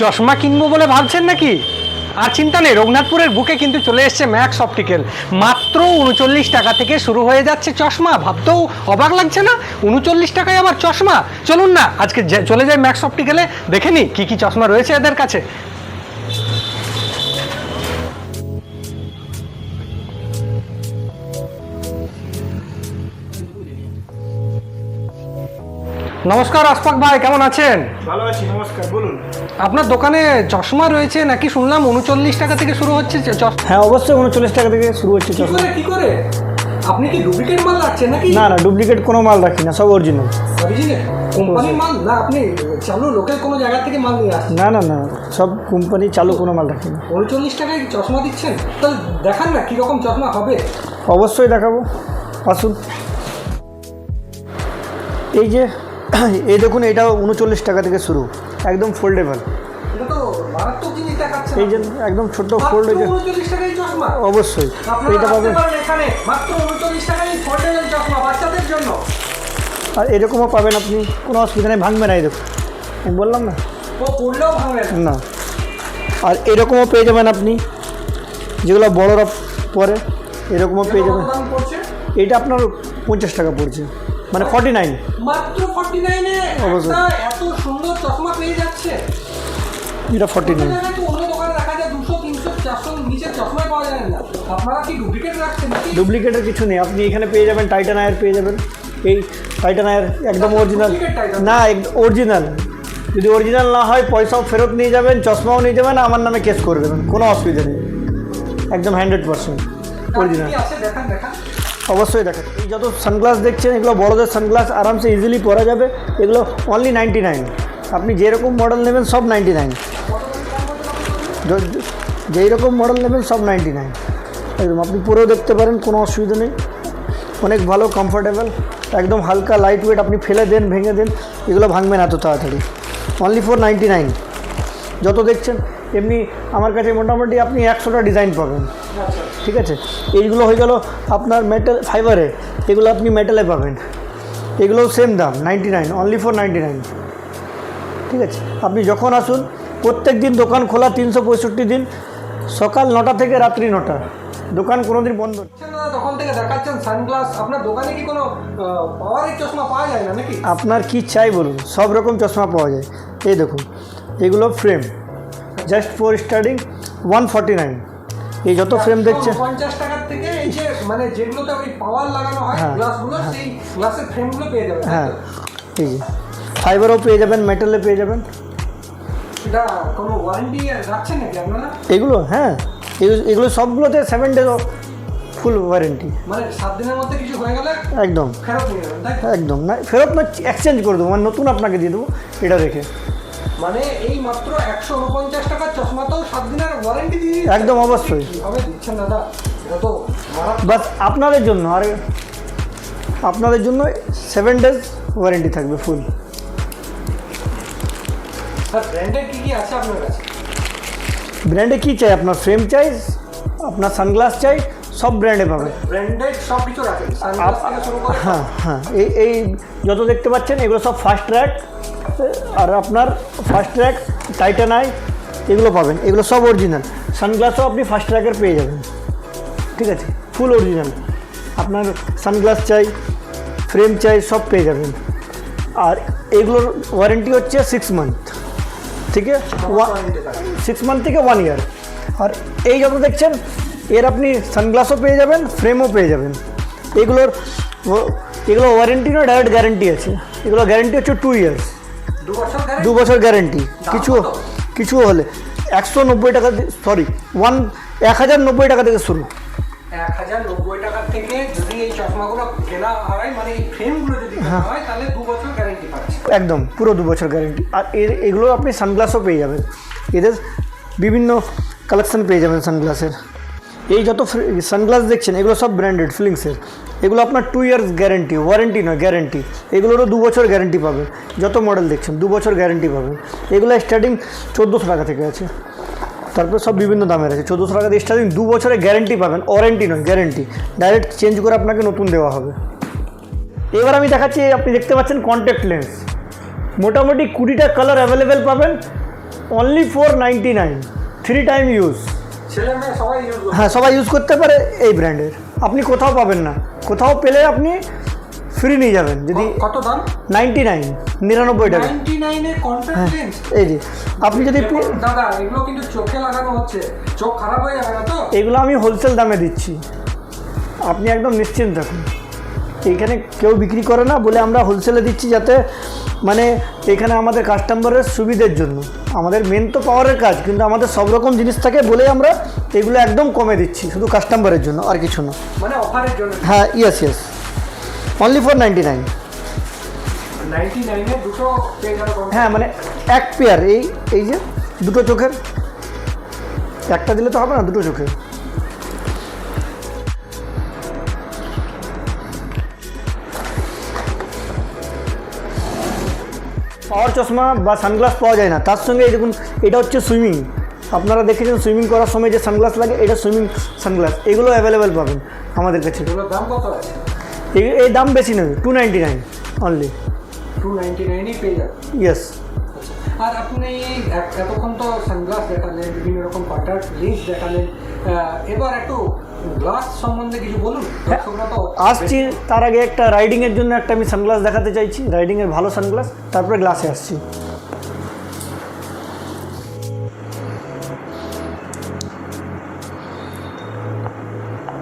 চশমা কিনবো বলে ভাবছেন নাকি? আর চিন্তা নেই, রঘুনাথপুরের বুকে কিন্তু চলে এসছে ম্যাক্স অপটিক্যাল। মাত্র উনচল্লিশ টাকা থেকে শুরু হয়ে যাচ্ছে চশমা, ভাবতেও অবাক লাগছে না? উনচল্লিশ টাকায় আবার চশমা? চলুন না, আজকে চলে যাই ম্যাক্স অপটিক্যালে, দেখে নি কি কি চশমা রয়েছে এদের কাছে। নমস্কার আশফাক ভাই কেমন আছেন? ভালো আছি নমস্কার বলুন। আপনার দোকানে চশমা রয়েছে নাকি শুনলাম উনচল্লিশ টাকা থেকে শুরু হচ্ছে চ- হ্যাঁ অবশ্যই উনচল্লিশ টাকা থেকে শুরু হচ্ছে চশমা। করে কি করে? আপনি কি ডুপ্লিকেট মাল রাখছেন নাকি? না না ডুপ্লিকেট কোনো মাল রাখি না সব অরিজিনাল অরিজিনাল কোম্পানির মাল? না আপনি চালু লোকাল কোনো জায়গা থেকে মাল নিয়ে আসছেন? না না না সব কোম্পানি চালু কোনো মাল রাখি না। উনচল্লিশ টাকায় চশমা দিচ্ছেন? তাহলে দেখান না কীরকম চশমা হবে। অবশ্যই দেখাবো। আসুন। এই যে এই দেখুন এটা উনচল্লিশ টাকা থেকে শুরু একদম ফোল্ডেবল এটা এই যে একদম ছোট্ট ফোল্ড হয়েছে অবশ্যই এইটা পাবেন। আর এরকমও পাবেন আপনি কোনো অসুবিধা নেই ভাঙবে না এই দেখুন। আমি বললাম না? না। আর এরকমও পেয়ে যাবেন আপনি যেগুলো বড়রা পরে এরকমও পেয়ে যাবেন। এটা আপনার পঞ্চাশ টাকা পড়ছে। মানে ফর্টি নাইন মাত্র ফর্টি নাইনে অবশ্যই। এত সুন্দর চশমা পেয়ে যাচ্ছে। এটা ফর্টি নাইন ডুপ্লিকেটের কিছু নেই। আপনি এখানে পেয়ে যাবেন টাইটান আয়ার পেয়ে যাবেন। এই টাইটান আয়ার একদম অরিজিনাল? না অরিজিনাল যদি অরিজিনাল না হয় পয়সাও ফেরত নিয়ে যাবেন চশমাও নিয়ে যাবেন আমার নামে কেস করে দেবেন। কোনো অসুবিধা নেই। একদম হান্ড্রেড পার্সেন্ট অরিজিনাল অবশ্যই দেখেন। এই যত সানগ্লাস দেখছেন, এগুলো বড়দের সানগ্লাস আরামসে ইজিলি পরা যাবে। এগুলো অনলি নাইনটি নাইন আপনি যেরকম মডেল নেবেন, সব নাইনটি নাইন যেই রকম মডেল নেবেন, সব নাইনটি নাইন একদম, আপনি পুরো দেখতে পারেন, কোনো অসুবিধা নেই। অনেক ভালো কমফোর্টেবল একদম হালকা লাইট ওয়েট আপনি ফেলে দেন, ভেঙে দেন, এগুলো ভাঙবে না এত তাড়াতাড়ি। অনলি ফর নাইনটি নাইন যত দেখছেন এমনি আমার কাছে মোটামুটি আপনি একশোটা ডিজাইন পাবেন। ঠিক আছে? এইগুলো হয়ে গেল আপনার মেটাল ফাইবারে এগুলো আপনি মেটালে পাবেন। এগুলোও সেম দাম ninety nine only for ninety nine ঠিক আছে? আপনি যখন আসুন প্রত্যেক দিন দোকান খোলা তিনশো পঁয়ষট্টি দিন সকাল নটা থেকে রাত্রি নটা। দোকান কোনো দিন বন্ধ তখন থেকে দেখাচ্ছেন সানগ্লাস আপনার দোকানে কি কোনো পাওয়ারের চশমা পাওয়া যায় না নাকি? আপনার কি চাই বলুন সব রকম চশমা পাওয়া যায়। এই দেখুন এগুলো frame just for starting one forty nine এই যত ফ্রেম দেখছেন পঞ্চাশ টাকার থেকে এই যে মানে যেগুলোতে ওই পাওয়ার লাগানো হয় হ্যাঁ, গ্লাসগুলো সেই গ্লাসের ফ্রেমগুলো পেয়ে যাবেন হ্যাঁ? এই যে। ফাইবারও পেয়ে যাবেন মেটালে পেয়ে যাবেন। এটা কোনো ওয়ারেন্টি রাখছেন নাকি আপনারা? এগুলো হ্যাঁ এগুলো- সবগুলোতে সেভেন ডেজ ফুল ওয়ারেন্টি মানে সাত দিনের মধ্যে কিছু হয়ে গেলে একদম। ফেরত? একদম। না ফেরত না এক্সচেঞ্জ করে দেবো মানে নতুন আপনাকে দিয়ে দেবো এটা রেখে। মানে এই মাত্র একশো উনপঞ্চাশ টাকার সাত দিনের ওয়ারেন্টি দিয়ে একদম অবশ্যই। কীভাবে দিচ্ছেন দাদা? বাস আপনাদের জন্য আর আপনাদের জন্য সেভেন ডেজ ওয়ারেন্টি থাকবে ফুল আর ব্র্যান্ডের কি কি আছে আপনার কাছে? ব্র্যান্ডে কী চাই? আপনার ফ্রেম চাই আপনার সানগ্লাস চাই সব ব্র্যান্ডে পাবেন। ব্র্যান্ডেড সব কিছু রাখেন। সানগ্লাস থেকে শুরু করে হ্যাঁ হ্যাঁ। এই এই যত দেখতে পাচ্ছেন এগুলো সব ফার্স্ট ট্র্যাক আর আপনার ফার্স্ট ট্র্যাক টাইটান আই এগুলো পাবেন। এগুলো সব অরিজিনাল সানগ্লাসও আপনি ফার্স্ট ট্র্যাকের পেয়ে যাবেন। ঠিক আছে? ফুল অরিজিনাল আপনার সানগ্লাস চাই ফ্রেম চাই সব পেয়ে যাবেন। আর এগুলোর ওয়ারেন্টি হচ্ছে সিক্স মান্থ ঠিক আছে? Warranty থাকে। সিক্স মান্থ থেকে ওয়ান ইয়ার আর এই যত দেখছেন এর আপনি সানগ্লাসও পেয়ে যাবেন ফ্রেমও পেয়ে যাবেন। এগুলোর এগুলো ওয়ারেন্টি না ডাইরেক্ট গ্যারেন্টি আছে। এগুলো গ্যারেন্টি হচ্ছে টু ইয়ার্স দু বছর গ্যারেন্টি কিছু কিছু হলে। একশো নব্বই টাকা সরি ওয়ান এক হাজার নব্বই টাকা থেকে শুরু। এক হাজার নব্বই টাকার থেকে যদি এই চশমাগুলো কেনা হয় মানে এই ফ্রেমগুলো যদি হয়। তাহলে দু বছর গ্যারেন্টি পাচ্ছে। একদম পুরো দু বছর গ্যারেন্টি আর এর এগুলো আপনি সানগ্লাসও পেয়ে যাবেন। এদের বিভিন্ন কালেকশন পেয়ে যাবেন সানগ্লাসের এই যত সানগ্লাস দেখছেন, এগুলো সব ব্র্যান্ডেড ফিলিংসের এগুলো আপনার টু ইয়ার্স গ্যারেন্টি ওয়ারেন্টি নয় গ্যারেন্টি এগুলোরও দু বছর গ্যারেন্টি পাবেন। যত মডেল দেখছেন, দু বছর গ্যারেন্টি পাবেন। এগুলো স্টার্টিং চোদ্দোশো টাকা থেকে আছে। তারপর সব বিভিন্ন দামের আছে। চোদ্দোশো টাকা দিয়ে স্টার্টিং দু বছরের গ্যারেন্টি পাবেন। ওয়ারেন্টি নয় গ্যারেন্টি ডাইরেক্ট চেঞ্জ করে আপনাকে নতুন দেওয়া হবে। এবার আমি দেখাচ্ছি, আপনি দেখতে পাচ্ছেন কন্ট্যাক্ট লেন্স মোটামুটি কুড়িটা কালার অ্যাভেলেবেল পাবেন। Only four ninety nine three time use হ্যাঁ সবাই ইউজ করতে পারে এই ব্র্যান্ডের আপনি কোথাও পাবেন না। কোথাও পেলে আপনি ফ্রি নিয়ে যাবেন। যদি কত দাম? নাইনটি নাইন নিরানব্বই টাকা। লেন্স এই যে আপনি যদি দাদা এগুলো কিন্তু চোখে লাগানো হচ্ছে। চোখ খারাপ হয়ে যাবে না তো? এগুলো আমি হোলসেল দামে দিচ্ছি। আপনি একদম নিশ্চিন্ত থাকুন। এখানে কেউ বিক্রি করে না বলে আমরা হোলসেলে দিচ্ছি যাতে মানে এখানে আমাদের কাস্টমারের সুবিধের জন্য। আমাদের মেন তো পাওয়ারের কাজ কিন্তু আমাদের সব রকম জিনিস থাকে বলেই আমরা এগুলো একদম কমে দিচ্ছি শুধু কাস্টমারের জন্য আর কিছু না। মানে অফারের জন্য? হ্যাঁ yes yes only for ninety nine হ্যাঁ মানে এক পেয়ার এই এই যে দুটো চোখের। একটা দিলে তো হবে না দুটো চোখের। পাওয়ার চশমা বা সানগ্লাস পাওয়া যায় না। তার সঙ্গে এই দেখুন এটা হচ্ছে সুইমিং আপনারা দেখেছেন সুইমিং করার সময় যে সানগ্লাস লাগে এটা সুইমিং সানগ্লাস এগুলো অ্যাভেলেবেল পাবেন আমাদের কাছে। দাম কত আছে? এই- দাম বেশি নয় two ninety nine only two ninety নাইনেই পেয়ে ইয়েস আচ্ছা। আর আপনি এতক্ষণ তো সানগ্লাস দেখালেন বিভিন্ন রকম পাটার লেন্স দেখালেন এবার একটু তো আসছি তার আগে একটা রাইডিংয়ের জন্য একটা আমি সানগ্লাস দেখাতে চাইছি। রাইডিংয়ের ভালো সানগ্লাস তারপরে গ্লাসে আসছি।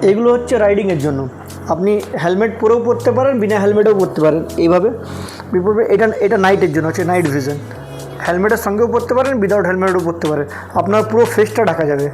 এগুলো হচ্ছে রাইডিংয়ের জন্য। আপনি হেলমেট পরেও পরতে পারেন বিনা হেলমেটেও পরতে পারেন। এইভাবে। এটা এটা নাইটের জন্য হচ্ছে নাইট ভিজন হেলমেটের সঙ্গেও পরতে পারেন উইদাউট হেলমেটও পরতে পারেন। আপনার পুরো ফেসটা ঢাকা যাবে।